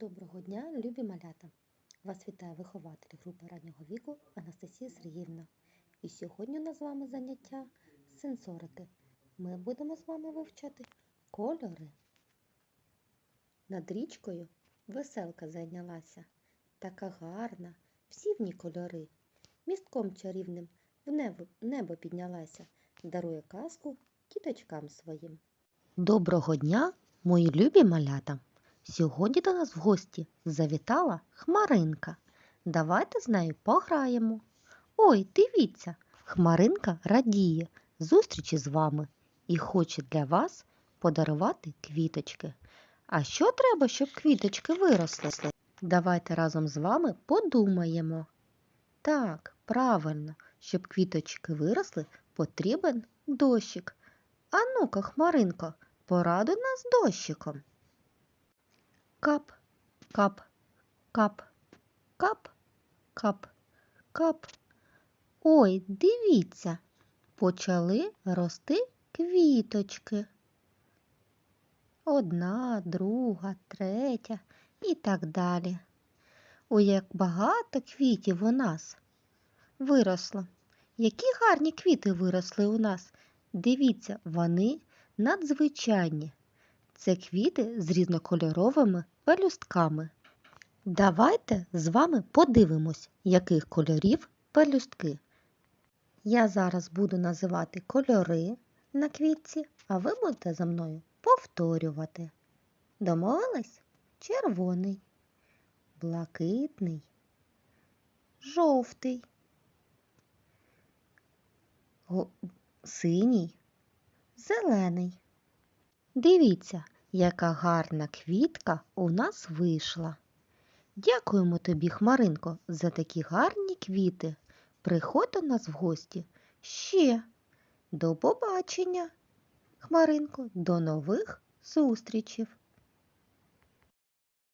Доброго дня, любі малята! Вас вітає вихователь групи раннього віку Анастасія Сергіївна. І сьогодні у нас з вами заняття сенсорики. Ми будемо з вами вивчати кольори. Над річкою веселка зайнялася, така гарна, всі в ній кольори. Містком чарівним в небо, піднялася, дарує казку діточкам своїм. Доброго дня, мої любі малята! Сьогодні до нас в гості завітала Хмаринка. Давайте з нею пограємо. Ой, дивіться, Хмаринка радіє зустрічі з вами і хоче для вас подарувати квіточки. А що треба, щоб квіточки виросли? Давайте разом з вами подумаємо. Так, правильно, щоб квіточки виросли, потрібен дощик. А ну-ка, Хмаринко, порадуй нас дощиком. Кап, кап, кап, кап, кап, кап. Ой, дивіться, почали рости квіточки. Одна, друга, третя і так далі. Ой, як багато квітів у нас виросло. Які гарні квіти виросли у нас. Дивіться, вони надзвичайні. Це квіти з різнокольоровими пелюстками. Давайте з вами подивимось, яких кольорів пелюстки. Я зараз буду називати кольори на квітці, а ви будете за мною повторювати. Домовились? Червоний, блакитний, жовтий, синій, зелений. Дивіться, яка гарна квітка у нас вийшла. Дякуємо тобі, Хмаринко, за такі гарні квіти. Приходь до нас в гості ще. До побачення, Хмаринко, до нових зустрічів.